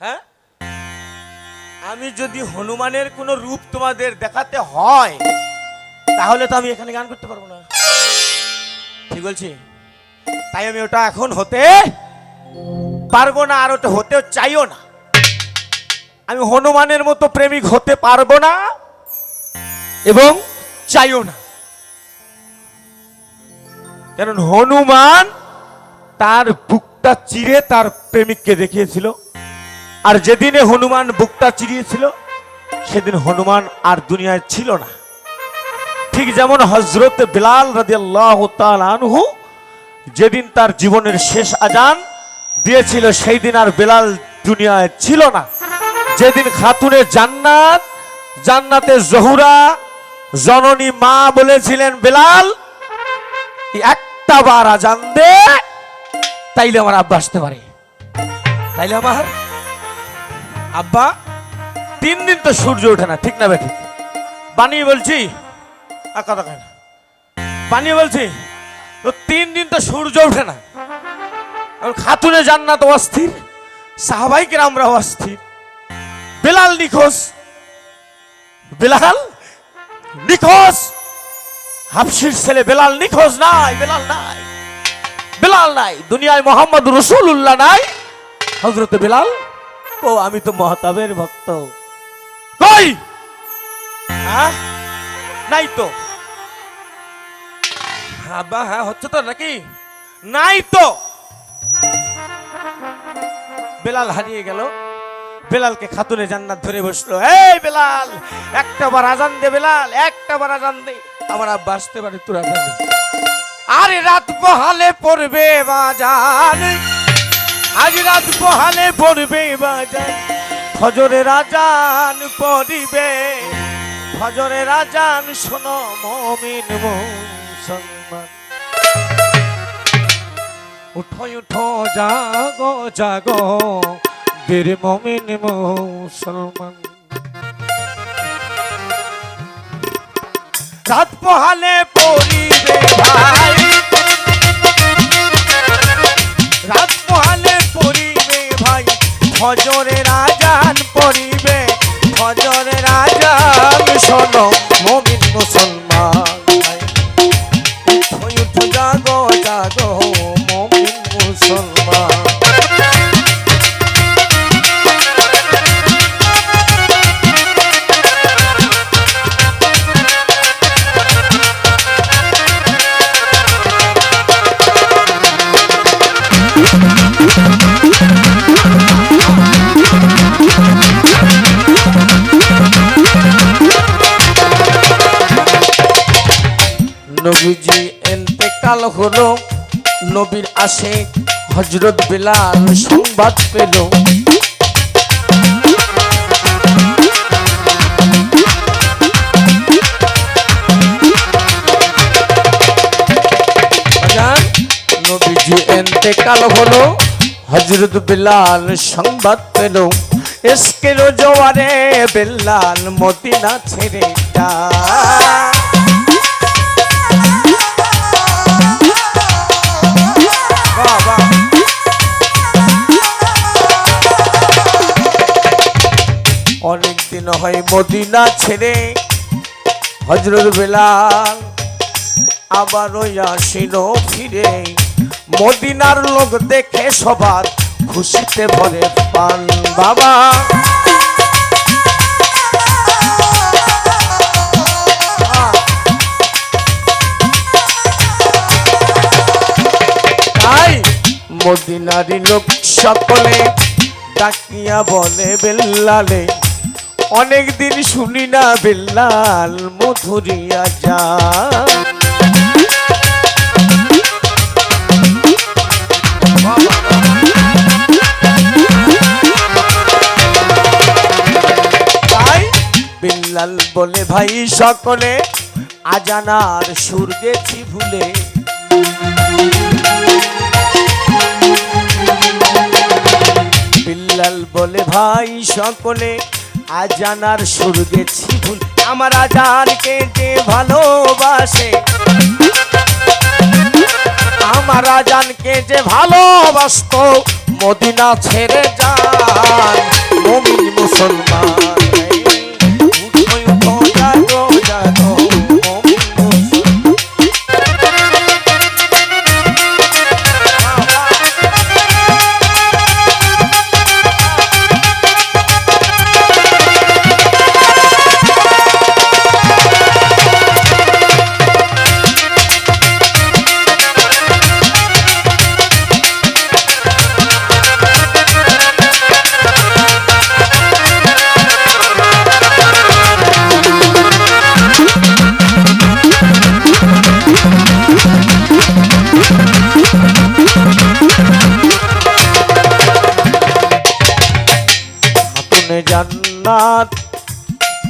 হ্যাঁ? আমি যদি হনুমানের কোনো রূপ তোমাদের দেখাতে হয়, তাহলে তো আমি এখানে গান করতে পারব না। ঠিক বলছি? তাই আমি ওটা এখন হতে পারব না, আর ওটা হতেও চাইও না। আমি হনুমানের মতো প্রেমিক হতে পারব না এবং চাইও না। কারণ হনুমান তার বুকটা চিরে তার প্রেমিককে দেখিয়েছিল। আর যেদিনে হনুমান বুকটা চিরিয়েছিল, সেদিন হনুমান আর দুনিয়ায় ছিল না। ঠিক যেমন হজরত বিলাল রাদিয়াল্লাহ আনহু যেদিন তার জীবনের শেষ আজান দিয়েছিল সেই দিন আর বেলাল দুনিয়ায় ছিল না। যেদিন খাতুনে জান্নাত, জান্নাতে জহুরা, জননী মা বলেছিলেন, বেলাল, একটা বার আজান দে, তাইলে আমার আব্বা আসতে পারে। তাইলে আমার আব্বা, তিন দিন তো সূর্য ওঠে না, ঠিক না বেঠি? বানিয়ে বলছি, আর কথা বানিয়ে বলছি, তো তিন দিন তো সূর্য ওঠে না। খাতুনে জান্নাত অস্থির সাহাবাইকে আমরা অস্থির। বেলাল নিখোঁজ। বেলাল নিখোঁজ। হাফসির ছেলে বেলাল নিখোঁজ নাই, বেলাল নাই। বেলাল নাই, দুনিয়ায় মোহাম্মদ রসুল্লাহ নাই। হজরত বেলাল ও আমি তো মহতাবের ভক্ত। কই? হ্যাঁ? নাই তো। আব্বা হ্যাঁ হচ্ছে তো নাকি? নাই তো। বেলাল হারিয়ে গেল। বেলালকে খাতুনে জান্নাত ধরে বসল। এই বেলাল একটা বার আজান দে বেলাল একটা বার আজান দে। আমার আব্বা আসতে পারে তোর আরে রাত পহালে পড়বে বাজান আজ রাত পহালে পড়বে বাজান ফজরে রাজান পড়িবে। ফজরে রাজান, শোনো মমিন মুসলমান। উঠো উঠো, জাগো জাগো, বীর মমিন মুসলমান। রাত পহালে পড়িবে ভাই। পড়িবে ভাই? হজরে রাজান পড়িবে। হলো নবীর আসে হজরত বিলাল সংবাদ পেল। এতেকাল হলো, হজরত বিলাল সংবাদ পেল। এসকে জোয়ারে বেল্লাল মদিনা ছেড়ে যায়। হয় মদিনা ছেড়ে। হজরত বেলাল আবার ওই আসিল ফিরে। মদিনার লোক দেখে সবার খুশিতে ভরে পান বাবা। মদিনারি লোক সকলে ডাকিয়া বলে বেল্লালে অনেক দিন শুনি না বেল্লাল মধুরিয়া যা। বিল্লাল বলে, ভাই সকলে, আজানার সুর গেছি ভুলে। বিল্লাল বলে, ভাই সকলে আজানার সুর গেছি ভুল আমার আজানকে যে ভালোবাসে। আমার আজানকে যে ভালোবাসত। মদিনা ছেড়ে যান। মুসলমান।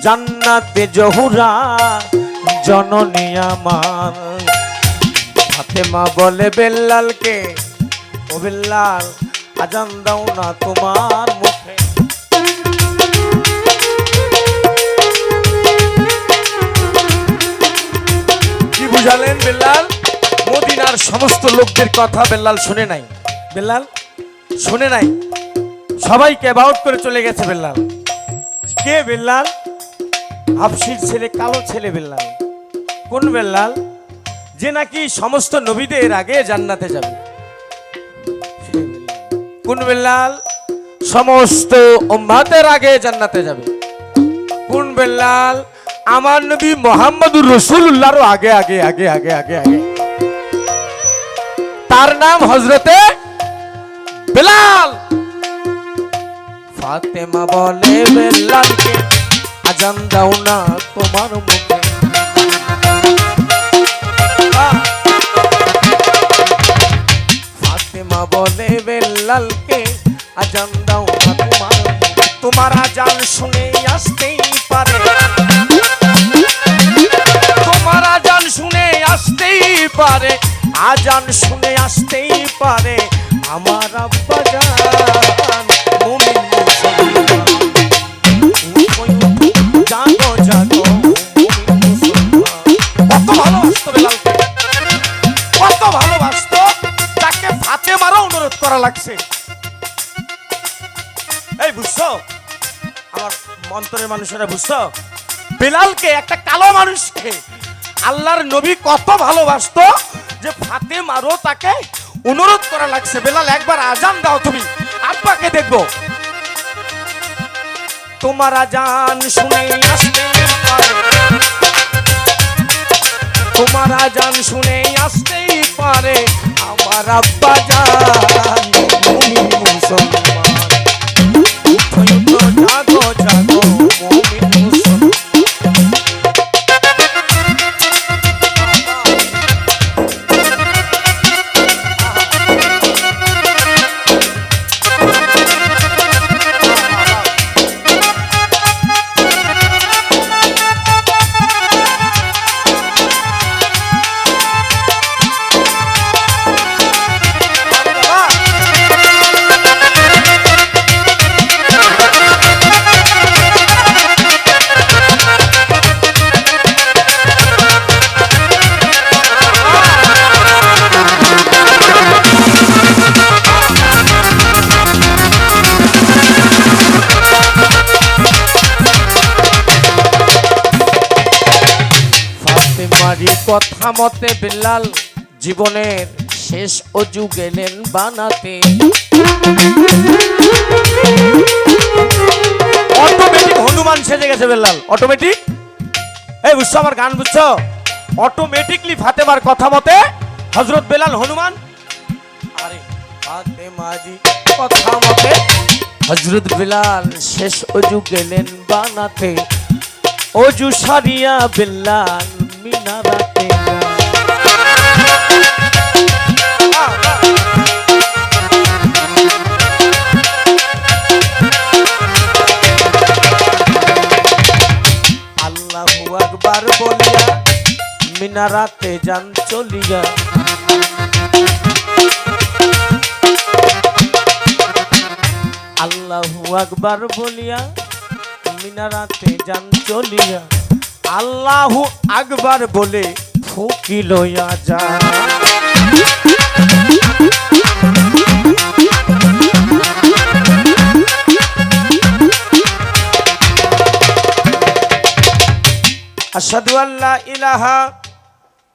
জান্নাতে জহুরা জননী আমার। ফাতেমা বলে বেল্লালকে ও বেল্লাল আজান দাও না তোমার মুখে। কি বুঝালেন বেল্লাল? মদিনার সমস্ত লোকদের কথা বেল্লাল শুনে নাই। বেল্লাল? শুনে নাই। সবাইকে অ্যাবাউট করে চলে গেছে বেল্লাল। কে বেল্লাল? হাফসির ছেলে, কালো ছেলে বেল্লাল। কোন বেল্লাল? যে নাকি সমস্ত নবীদের আগে জান্নাতে যাবে। কোন বেল্লাল? সমস্ত উম্মাদের আগে জান্নাতে যাবে। কোন বেল্লাল? আমার নবী মোহাম্মদুর রসুল্লাহরও আগে আগে আগে আগে আগে আগে। তার নাম হজরতে বেলাল ফাতেমা বলে, বেল্লালকে আজান দাও না তোমার মুখে ফাতেমা বলে আজান দাও না তোমার। তোমার আজান শুনে আসতেই পারে। তোমার আজান শুনে আসতেই পারে। আজান শুনে আসতেই পারে। আমার আব্বা লাগছে। এই, বুঝছ? আমার মন্তরের মানুষেরা, বুঝছ? বেলালকে, একটা কালো মানুষকে আল্লাহর নবী কত ভালোবাসতো যে ফাতে মারো তাকে অনুরোধ করা লাগছে। বেলাল, একবার আজান দাও তুমি, আব্বাকে দেখব। তোমার আজান শুনে আসতে তোমার আজান শুনে আসতেই পারে। আমার আব্বা জান মুসলমান কথা মতে বেলাল জীবনের শেষ অজু গেলেন বানাতে। অটোমেটিক হনুমান সেজে গেছে বেলাল, অটোমেটিক? এই বুঝছ আমার গান বুঝছ? অটোমেটিকলি ফাতেমার কথা মতে হজরত বেলাল হনুমান আরে ফাতেমাজি কথা মতে হজরত বেলাল শেষ অজু গেলেন বানাতে। অজু সারিয়া বেলাল মিনা রাতে যান চলিয়া। আল্লাহু আকবার বলিয়া, মিনারাতে যান চলিয়া। আল্লাহু আকবর বলে ফুকি লইয়া যা আসাদু আল্লাহ ইলাহা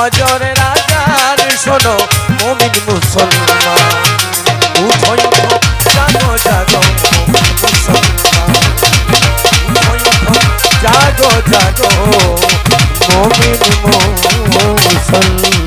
ফজরের রাজার শোনো মমিন মুসলমান। উঠো জাগো জাগো মুসলমান। জাগো জাগো মুমিন মুসলমান।